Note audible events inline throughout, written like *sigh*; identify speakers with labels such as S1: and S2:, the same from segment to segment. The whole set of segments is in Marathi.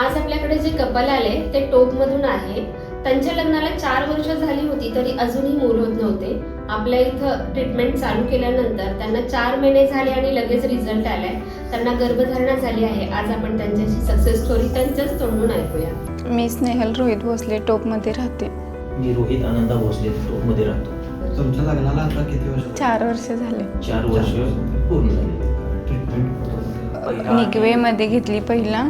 S1: आज आपल्याकडे जे कपल आले ते टोपमधून आहे. त्यांच्या लग्नाला चार वर्ष झाली होती तरी अजूनही मूल होत नव्हते. आपल्या इथं ट्रीटमेंट चालू केल्यानंतर त्यांना चार महिने झाले आणि लगेच रिझल्ट आलाय. त्यांना गर्भधारणा झाली आहे. आज आपण त्यांच्याची सक्सेस स्टोरी त्यांच्याच तोंडून ऐकूया.
S2: मी स्नेहल रोहित भोसले टोपमध्ये राहते.
S3: मी रोहित आनंदा भोसले मध्ये राहतो.
S4: तुमच्या लग्नाला आता किती वर्ष
S2: चार वर्ष झाले.
S3: चार वर्ष पूर्ण झाले.
S2: निगवेमध्ये घेतली पहिला.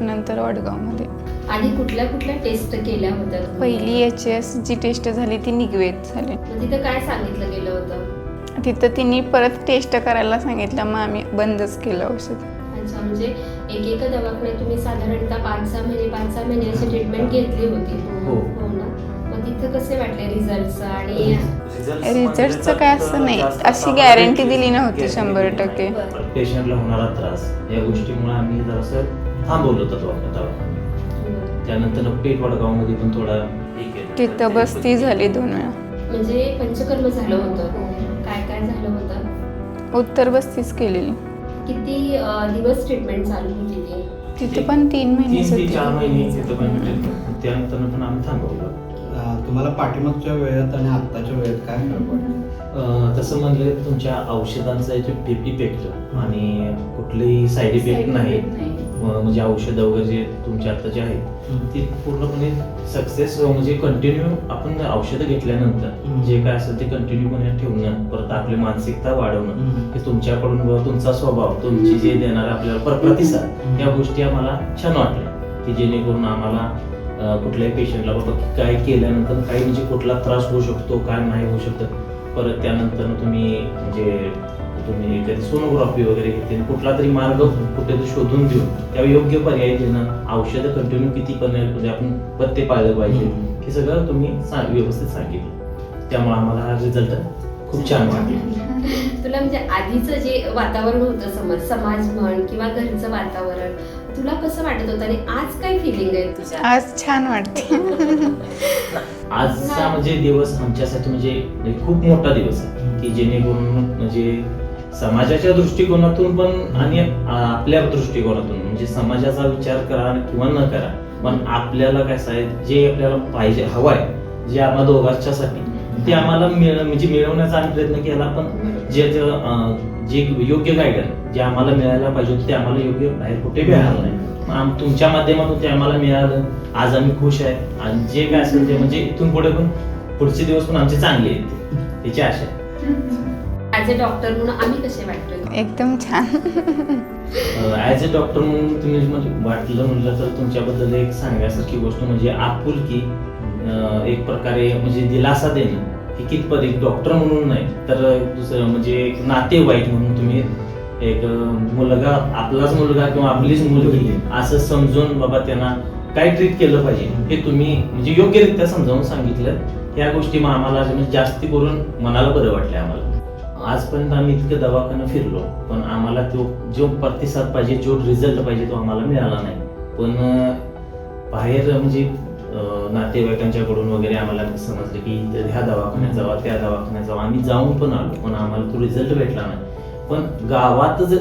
S2: नंतर वडगावमध्ये.
S1: आधी कुठल्या कुठल्या टेस्ट केल्या होत्या?
S2: पहिली एच एस जी टेस्ट झाली ती निगवेत झाली.
S1: मग तिथं काय सांगितलं गेलं होतं?
S2: तिथं तिने परत टेस्ट करायला सांगितलं मग आम्ही बंदच केलं औषध.
S1: अच्छा म्हणजे एक एका दवाखान्यात तुम्ही साधारणतः पाच सहा महिने पाच सहा महिने अशी ट्रीटमेंट घेतली होती.
S3: हो.
S1: हो ना? कसे वाटले रिझल्ट आणि
S2: रिझल्टचं काय असं नाही. अशी गॅरंटी दिली नव्हती शंभर टक्के.
S3: पेशंटला होणारा त्रास या गोष्टीमुळे आम्ही जरासं थांबवलं होतं दवाखाना त्यानंतर पेठ वडगावमध्ये पण थोडा हे केलं.
S2: तिथं बसती झाली दोन वेळा.
S1: म्हणजे पंचकर्म झालं होतं. काय काय झालं होतं?
S2: उत्तर बस्तीच केलेली.
S1: किती दिवस ट्रीटमेंट चालू होती ती?
S2: तिथे पण तीन
S3: ते चार महिने
S2: होती
S3: तिथं पण. त्यानंतर पण आम्ही थांबवलं.
S4: तुम्हाला पाठीमागच्या वेळेत आणि आत्ताच्या वेळेत काय फरक वाटतो
S3: तसं म्हणलं तर तुमच्या औषधांचा इफेक्ट आणि कुठलेही साईड इफेक्ट नाही. म्हणजे औषधं वगैरे जे तुमच्या आता जे आहेत ती पूर्णपणे सक्सेस म्हणजे कंटिन्यू आपण औषधं घेतल्यानंतर. जे काय असेल ते कंटिन्यूपणे ठेवणं परत आपली मानसिकता वाढवणं. की तुमच्याकडून तुमचा स्वभाव तुमची जे देणार आपल्याला प्र- प्रतिसाद या गोष्टी आम्हाला छान वाटल्या. की जेणेकरून आम्हाला कुठल्याही पेशंटला बाबा काय केल्यानंतर काही म्हणजे कुठला त्रास होऊ शकतो काय नाही होऊ शकत. परत त्यानंतर तुम्ही म्हणजे तुम्ही कधी सोनोग्राफी वगैरे घेते कुठला तरी मार्ग कुठेतरी शोधून देऊन त्यावर योग्य पर्याय देणं औषधं कंटिन्यू किती पण म्हणजे आपण पत्ते पाळलं पाहिजे. हे सगळं तुम्ही सा- व्यवस्थित सांगितलं. त्यामुळे आम्हाला हा रिझल्ट खूप छान वाटला. *laughs*
S1: तुला म्हणजे आधीचं जे वातावरण होतं समज समाज म्हण किंवा घरचं वातावरण तुला कसं वाटत होतं आणि आज काय फिलिंग आहे तुझ्या?
S2: आज छान वाटते *laughs*
S3: आजचा म्हणजे दिवस आमच्यासाठी म्हणजे खूप मोठा दिवस आहे की जेणेकरून म्हणजे समाजाच्या दृष्टिकोनातून पण आणि आपल्या दृष्टिकोनातून म्हणजे समाजाचा विचार करा किंवा न करा पण आपल्याला कसं आहे जे आपल्याला पाहिजे हवं आहे जे आम्हा दोघांच्यासाठी ते आम्हाला म्हणजे मिळवण्याचा आम्ही प्रयत्न केला पण जे जे, योग्य गायडन जे आम्हाला मिळायला पाहिजे होतं ते आम्हाला योग्य बाहेर कुठे मिळालं नाही. तुमच्या माध्यमातून ते आम्हाला मिळालं. आज आम्ही खुश आहे. आणि जे काय असेल ते म्हणजे इथून पुढे पण पुढचे दिवस पण आमचे चांगले आहेत. त्याची आशा आहे.
S1: ऍज अ डॉक्टर म्हणून आम्ही कसे वाटतो
S2: एकदम छान.
S3: ॲज अ डॉक्टर म्हणून तुम्ही म्हणजे वाटलं म्हणलं तर तुमच्याबद्दल एक सांगण्यासारखी गोष्ट म्हणजे आपुलकी एक प्रकारे म्हणजे दिलासा देणं. हे कितपत एक डॉक्टर म्हणून नाही तर दुसरं म्हणजे एक नातेवाईक म्हणून तुम्ही एक मुलगा आपलाच मुलगा किंवा आपलीच मुलगी असं समजून बाबा त्यांना काय ट्रीट केलं पाहिजे हे तुम्ही म्हणजे योग्यरित्या समजावून सांगितलं. या गोष्टी मग आम्हाला म्हणजे जास्ती करून मनाला बरं वाटलं आम्हाला. आजपर्यंत आम्ही इतकं दवाखाना फिरलो पण आम्हाला तो जो प्रतिसाद पाहिजे जो रिझल्ट पाहिजे तो आम्हाला मिळाला नाही. पण बाहेर म्हणजे नातेवाईकांच्याकडून वगैरे आम्हाला समजलं की ह्या दवाखान्यात जावा त्या दवाखान्यात जावा. आम्ही जाऊन पण आलो पण आम्हाला तो रिझल्ट भेटला नाही. पण गावातच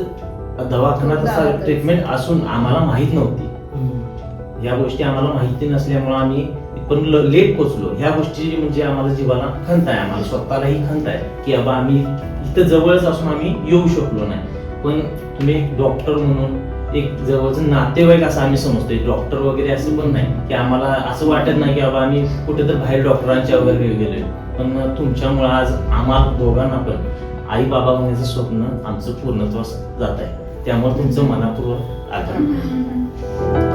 S3: दवाखाना तसा
S1: गावातच.
S3: ट्रीटमेंट असून आम्हाला माहीत नव्हती. या गोष्टी आम्हाला माहिती नसल्यामुळे आम्ही पण लेट पोचलो ह्या गोष्टी म्हणजे आम्हाला जीवाला खंत आहे. आम्हाला स्वतःलाही खंत आहे की बाबा आम्ही इथं जवळच असून आम्ही येऊ शकलो नाही. पण तुम्ही डॉक्टर म्हणून एक जवळचं नातेवाईक असं आम्ही समजतोय. डॉक्टर वगैरे असं पण नाही की आम्हाला असं वाटत नाही की बाबा आम्ही कुठे तर बाहेर डॉक्टरांच्या वगैरे गेलोय. पण तुमच्यामुळे आज आम्हाला दोघांना पण आई बाबा होण्याचं स्वप्न आमचं पूर्णत्वास जात आहे. त्यामुळे तुमचं मनापूर्वक आभार.